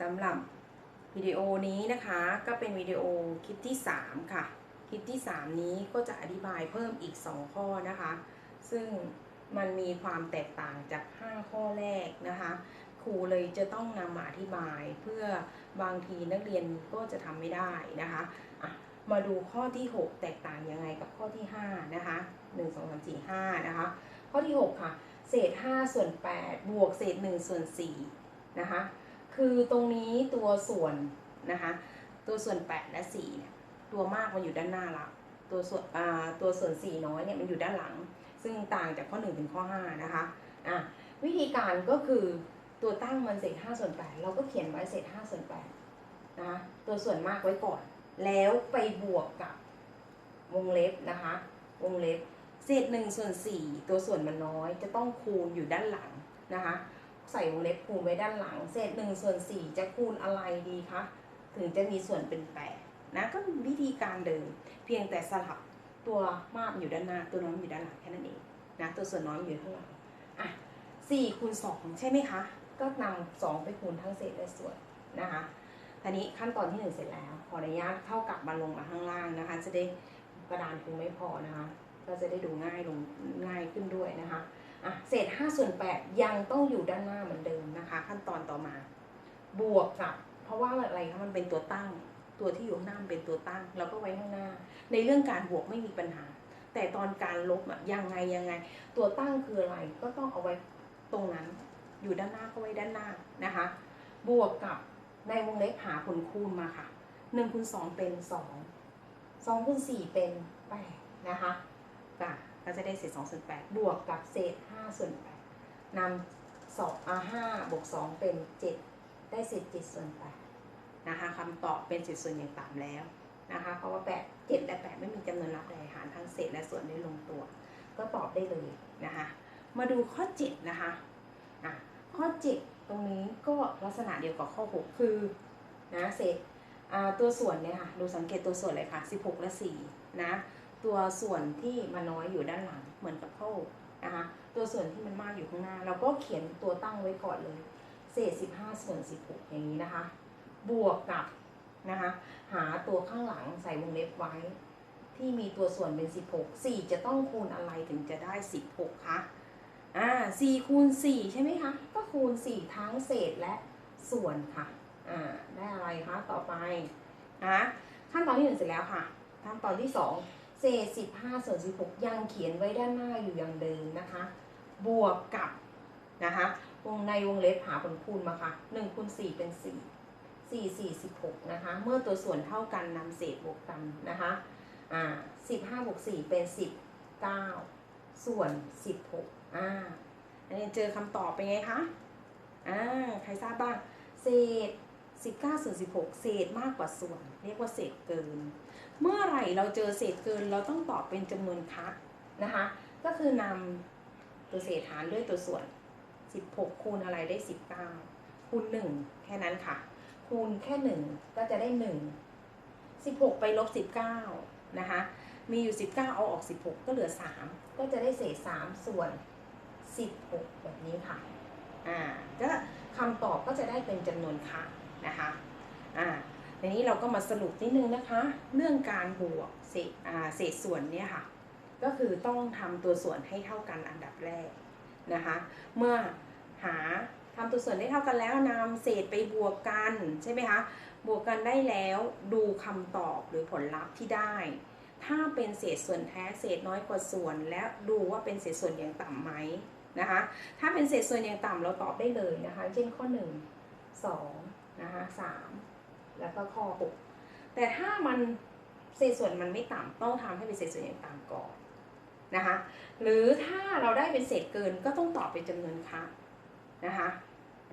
สำหรับวิดีโอนี้นะคะก็เป็นวิดีโอคลิปที่ 3 ค่ะ คลิปที่ 3 นี้ก็จะอธิบายเพิ่มอีก 2 ข้อนะคะ ซึ่งมันมีความแตกต่างจาก 5 ข้อแรกนะคะ ครูเลยจะต้องนำมาอธิบายเพื่อบางทีนักเรียนก็จะทำไม่ได้นะคะะมาดูข้อที่ 6 แตกต่างยังไงกับข้อที่ 5 นะคะ 1 2 3 4 5 นะคะ ข้อที่ 6 ค่ะ เศษ 5 ส่วน 8 บวกเศษ 1 ส่วน4นะคะ คือตรงนี้ตัวส่วนนะคะ ตัวส่วน 8 และ4เนี่ยตัวมากมันอยู่ด้านหน้าละตัวส่วนตัวส่วน 4 น้อยเนี่ยมันอยู่ด้านหลัง ซึ่งต่างจากข้อ 1 ถึงข้อ 5 นะคะอะวิธีการก็คือตัวตั้งมันเศษ5ส่วน8เราก็เขียนไว้เศษ5ส่วน8นะคะตัวส่วนมากไว้ก่อน แล้วไปบวกกับวงเล็บนะคะ วงเล็บเศษ1ส่วน4ตัวส่วนมันน้อยจะต้องคูณอยู่ด้านหลังนะคะ ใส่วงเล็บคูณไว้ด้านหลัง เศษ1ส่วน4จะคูณอะไรดีคะถึงจะมีส่วนเป็น8นะก็วิธีการเดิม เพียงแต่สลับตัวมากอยู่ด้านหน้าตัวน้อยอยู่ด้านหลังแค่นั้นเองนะตัวส่วนน้อยอยู่ข้างหลังอะ4คูณ2ใช่ไหมคะ ก็นำ2ไปคูณทั้งเศษและส่วนนะคะทีนี้ขั้นตอนที่1เสร็จแล้ว ขออนุญาตเท่ากับมาลงมาข้างล่างนะคะ จะได้กระดานคงไม่พอนะคะ ก็จะได้ดูง่ายลงง่ายขึ้นด้วยนะคะอะ เศษ5ส่วน8ยังต้องอยู่ด้านหน้าเหมือนเดิมนะคะ ขั้นตอนต่อมา บวกกับเพราะว่าอะไรคะมันเป็นตัวตั้ง ตัวที่อยู่ข้างหน้าเป็นตัวตั้งเราก็ไว้ข้างหน้า ในเรื่องการบวกไม่มีปัญหา แต่ตอนการลบอะยังไงยังไง ตัวตั้งคืออะไรก็ต้องเอาไว้ตรงนั้น อยู่ด้านหน้าก็ไว้ด้านหน้านะคะ บวกกับในวงเล็บหาผลคูณมาค่ะ1คูณ2เป็น 2 2คูณ4เป็น8นะคะก็ ก็จะได้เศษ2ส่วน8บวกกับเศษ5ส่วน8นำสองอ่า5บวก2เป็น 7 ได้เศษ7ส่วน8นะคะคำตอบเป็นเศษส่วนอย่างต่ำแล้วนะคะเพราะว่า8 7และ 8 ไม่มีจำนวนรับใดหารทั้งเศษและส่วนได้ลงตัว ก็ตอบได้เลยนะคะมาดูข้อ 7 นะคะะข้อ 7 ตรงนี้ก็ลักษณะเดียวกับข้อ 6 คือนะเศษตัวส่วนเนี่ยค่ะดูสังเกตตัวส่วนเลยค่ะ 16 และ 4 นะ ตัวส่วนที่มันน้อยอยู่ด้านหลังเหมือนกับข้อ6นะคะตัวส่วนที่มันมากอยู่ข้างหน้า เราก็เขียนตัวตั้งไว้ก่อนเลย เศษ 15 ส่วน 16 อย่างนี้นะคะ บวกกับนะคะหาตัวข้างหลังใส่วงเล็บไว้ ที่มีตัวส่วนเป็น 16 4 จะต้องคูณอะไรถึงจะได้ 16คะอ่า4คูณ 4 ใช่ไหมคะ ก็คูณ 4 ทั้งเศษและส่วนค่ะอ่าได้อะไรคะต่อไปนะขั้นตอนที่ 1 เสร็จแล้วค่ะขั้นตอนที่ 2 เศษ15ส่วน16 ยังเขียนไว้ด้านหน้าอยู่อย่างเดิมนะคะ บวกกับนะคะวงในวงเล็บหาผลคูณมาค่ะ1คูณ4เป็น 4 4 4 16นะคะ เมื่อตัวส่วนเท่ากันนำเศษบวกกันนะคะอ่า15บวก4เป็น 19 ส่วน 16อ่าอันนี้เจอคำตอบเป็นไงคะอ่าใครทราบบ้างเศษ 19ส่วน16 เศษมากกว่าส่วน เรียกว่าเศษเกิน เมื่อไหร่เราเจอเศษเกินเราต้องตอบเป็นจำนวนคะนะคะ ก็คือนำตัวเศษหารด้วยตัวส่วน 16 คูณอะไรได้ 19 คูณ 1 แค่นั้นค่ะ คูณแค่ 1 ก็จะได้ 1 16 ไปลบ 19 นะคะ มีอยู่ 19 เอาออก 16 ก็เหลือ 3 ก็จะได้เศษ 3 ส่วน 16 แบบนี้ค่ะ อ่าก็คำตอบก็จะได้เป็นจำนวนค่ะ นะคะอ่าทีนี้เราก็มาสรุปนิดนึงนะคะ เรื่องการบวกเศษอ่าเศษส่วนเนี่ยค่ะ ก็คือต้องทำตัวส่วนให้เท่ากันอันดับแรกนะคะ เมื่อหาทำตัวส่วนได้เท่ากันแล้วนำเศษไปบวกกันใช่ไหมคะ บวกกันได้แล้วดูคำตอบหรือผลลัพธ์ที่ได้ ถ้าเป็นเศษส่วนแท้เศษน้อยกว่าส่วน และดูว่าเป็นเศษส่วนอย่างต่ำไหมนะคะ ถ้าเป็นเศษส่วนอย่างต่ำเราตอบได้เลยนะคะ เช่นข้อ 1 2 นะคะ3แล้วก็ข้อ6แต่ถ้ามันเศษส่วนมันไม่ต่ำต้องทำให้เป็นเศษส่วนอย่างต่ำก่อนนะคะหรือถ้าเราได้เป็นเศษเกินก็ต้องตอบเป็นจำนวนคะนะคะ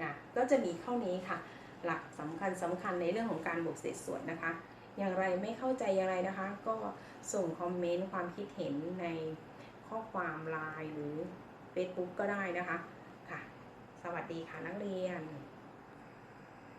นะก็จะมีข้อนี้ค่ะ หลักสำคัญสำคัญในเรื่องของการบวกเศษส่วนนะคะ อย่างไรไม่เข้าใจอย่างไรนะคะ ก็ส่งคอมเมนต์ความคิดเห็นในข้อความไลน์หรือ Facebook ก็ได้นะคะค่ะ สวัสดีค่ะนักเรียน